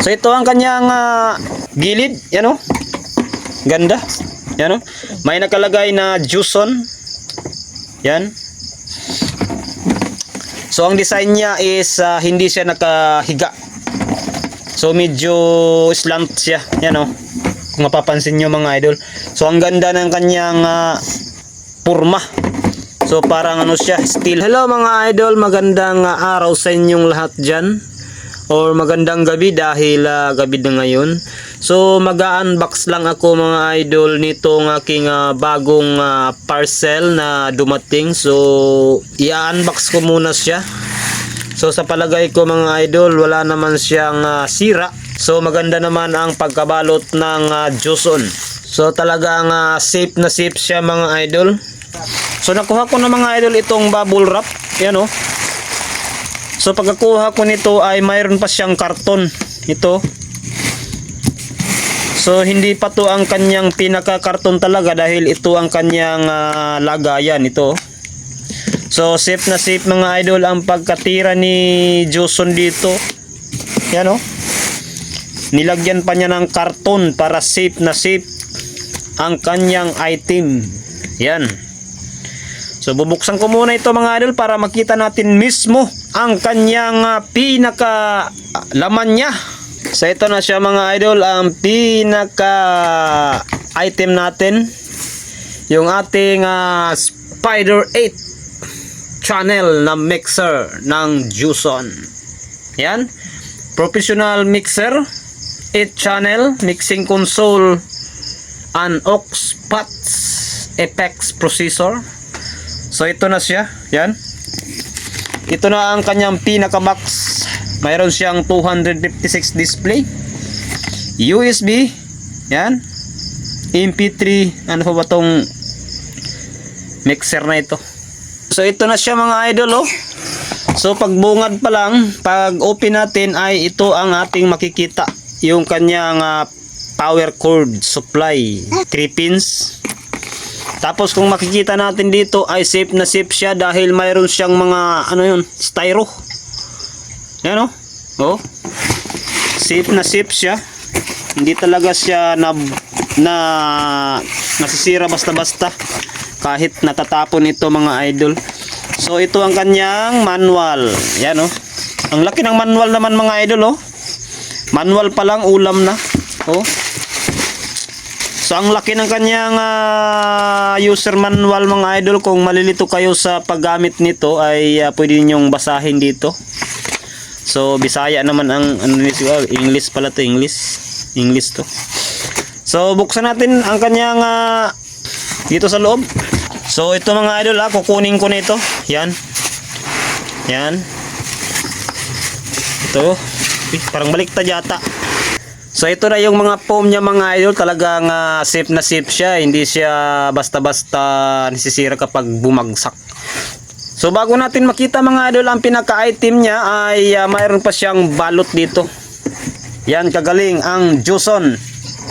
So ito ang kanyang ah, gilid, yan o. Ganda. Yan o. May nakalagay na Juson. Yan. So ang design niya is ah, hindi siya nakahiga. So medyo slant siya. Yan o. Kung mapapansin nyo mga idol. So ang ganda ng kanyang ah, purma. So parang ano siya, steel. Hello mga idol, magandang araw sa inyong lahat dyan. Or magandang gabi dahil ah, gabi na ngayon. So mag-unbox lang ako mga idol nitong aking ah, bagong ah, parcel na dumating. So i-unbox ko muna siya. So sa palagay ko mga idol, wala naman siyang ah, sira. So maganda naman ang pagkabalot ng uh, Joson. So talagang ah, safe na safe siya mga idol. So nakuha ko na mga idol itong bubble wrap. Yan oh. So pagkakuha ko nito ay mayroon pa siyang karton. Ito. So hindi pa to ang kanyang pinaka-karton talaga dahil ito ang kanyang ah, lagayan ito. So safe na safe mga idol ang pagkatira ni Joson dito. Yan oh. Nilagyan pa niya ng karton para safe na safe ang kanyang item. Yan. So bubuksan ko muna ito mga idol para makita natin mismo ang kanyang ah, pinaka laman niya. So ito na siya mga idol ang pinaka item natin. Yung ating ah, Spider 8 channel na mixer ng Juson. Yan. Professional mixer 8 channel mixing console and aux pots Apex processor So ito na siya, yan. Ito na ang kanyang pinaka box. Mayroon siyang 256 display. USB, yan. MP3, ano pa ba tong mixer na ito. So ito na siya mga idol oh. So pagbungad pa lang, pag open natin ay ito ang ating makikita. Yung kanyang ah, power cord supply. 3 pins. Tapos kung makikita natin dito ay safe na safe siya dahil mayroon siyang mga ano yun, styro. Yan oh. Oh. Safe na safe siya. Hindi talaga siya na na nasisira basta-basta kahit natatapon ito mga idol. So ito ang kanyang manual. Yan oh. Ang laki ng manual naman mga idol oh. Manual pa lang ulam na. Oh. So ang laki ng kanyang ah, user manual mga idol kung malilito kayo sa paggamit nito ay ah, pwede ninyong basahin dito. So Bisaya naman ang ano ah, English pala to English. English to. So buksan natin ang kanyang ah, dito sa loob. So ito mga idol ah, kukunin ko nito. Yan. Yan. Ito. Eh, parang baliktad yata. So ito na yung mga foam niya mga idol, talagang ah, safe na safe siya, hindi siya basta-basta nasisira kapag bumagsak. So bago natin makita mga idol ang pinaka-item niya ay ah, mayroon pa siyang balot dito. Yan kagaling ang Juson.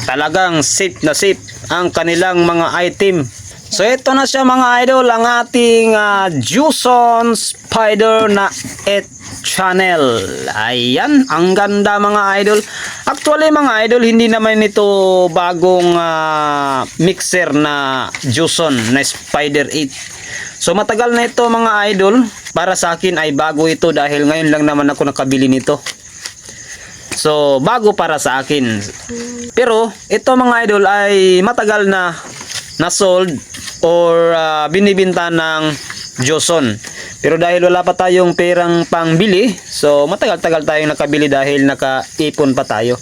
Talagang safe na safe ang kanilang mga item. So ito na siya mga idol ang ating uh, Juson Spider na 8 channel. Ayan, ang ganda mga idol. Actually mga idol, hindi naman ito bagong ah, mixer na Juson na Spider 8. So matagal na ito mga idol. Para sa akin ay bago ito dahil ngayon lang naman ako nakabili nito. So bago para sa akin. Pero ito mga idol ay matagal na na sold or ah, binibinta ng Joson. Pero dahil wala pa tayong perang pangbili, so matagal-tagal tayong nakabili dahil nakaipon pa tayo.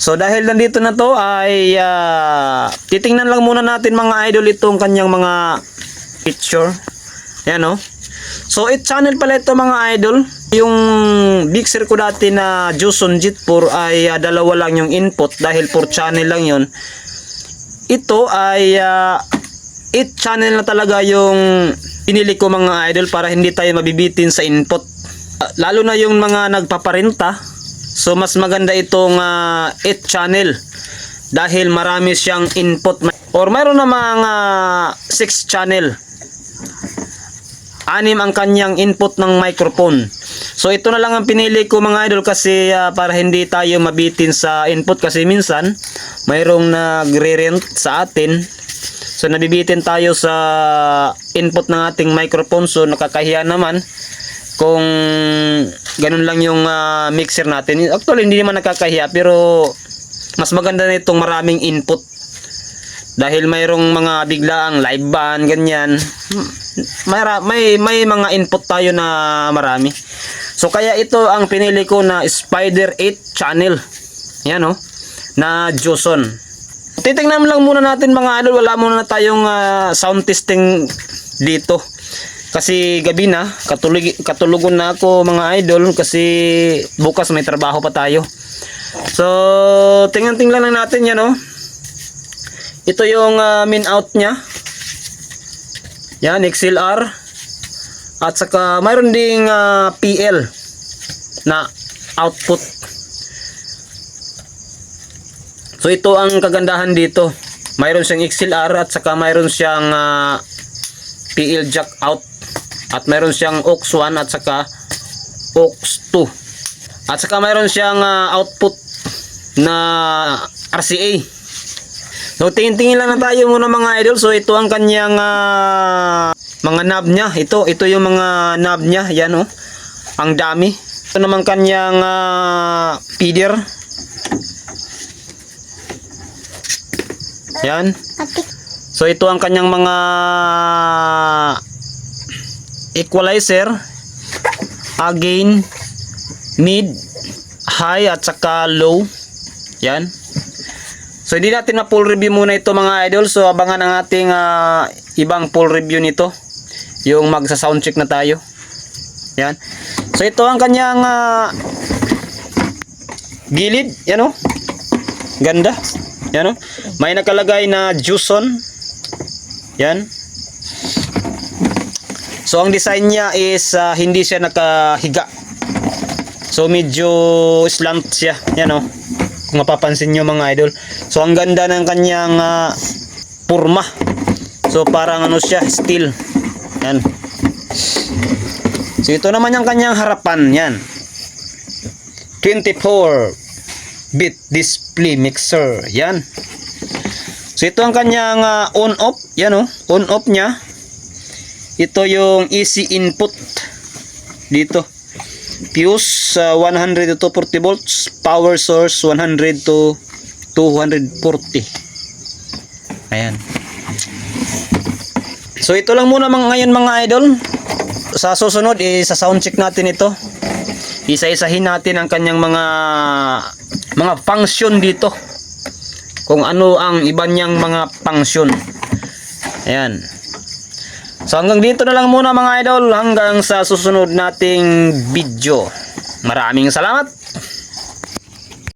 So dahil nandito na to ay ah, titingnan lang muna natin mga idol itong kanyang mga picture. Yan oh. So it channel pala ito mga idol. Yung mixer ko dati na Joson Jet4 ay ah, dalawa lang yung input dahil 4 channel lang yon. Ito ay ah, 8 channel na talaga yung pinili ko mga idol para hindi tayo mabibitin sa input. Ah, Lalo na yung mga nagpaparenta. So mas maganda itong ah, 8 channel dahil marami siyang input or mayroon na mga 6 channel. Anim ang kanyang input ng microphone. So ito na lang ang pinili ko mga idol kasi ah, para hindi tayo mabitin sa input kasi minsan mayroong nagre-rent sa atin. So nabibitin tayo sa input ng ating microphone so nakakahiya naman kung ganun lang yung ah, mixer natin. Actually hindi naman nakakahiya pero mas maganda na itong maraming input. Dahil mayroong mga biglaang live band ganyan. May may may mga input tayo na marami. So kaya ito ang pinili ko na Spider 8 channel. Yan oh. Na Joson. Titingnan lang muna natin mga idol, wala muna na tayong ah, sound testing dito. Kasi gabi na, katulog, katulugon na ako mga idol kasi bukas may trabaho pa tayo. So, tingnan-tingnan lang natin yan oh. Ito yung ah, min out niya. Yan, XLR. At saka mayroon ding ah, PL na output. So ito ang kagandahan dito. Mayroon siyang XLR at saka mayroon siyang ah, PL jack out at mayroon siyang aux 1 at saka aux 2. At saka mayroon siyang ah, output na RCA. So tingin-tingin lang na tayo muna mga idol. So ito ang kanyang ah, mga knob niya. Ito, ito yung mga knob niya. Yan oh. Ang dami. Ito naman kanyang ah, feeder. Yan. So ito ang kanyang mga equalizer, again, mid, high at saka low. Yan. So hindi natin na full review muna ito mga idol. So abangan ang ating ah, ibang full review nito. Yung magsa sound check na tayo. Yan. So ito ang kanyang ah, gilid, yan oh. Ganda. Yan oh. May nakalagay na Juson. Yan. So ang design niya is ah, hindi siya nakahiga. So medyo slant siya. Yan oh. Kung mapapansin nyo mga idol. So ang ganda ng kanyang ah, purma. So parang ano siya, steel. Yan. So ito naman yung kanyang harapan. Yan. 24 bit display mixer. Yan. So ito ang kanyang ah, on-off. Yan oh. On-off niya. Ito yung easy input. Dito. Fuse uh, 100 to 240 volts. Power source 100 to 240. Ayan. So ito lang muna mga ngayon mga idol. Sa susunod, eh, sa sound check natin ito. Isa-isahin natin ang kanyang mga mga function dito. Kung ano ang iba niyang mga function. Ayan. So hanggang dito na lang muna mga idol hanggang sa susunod nating video. Maraming salamat.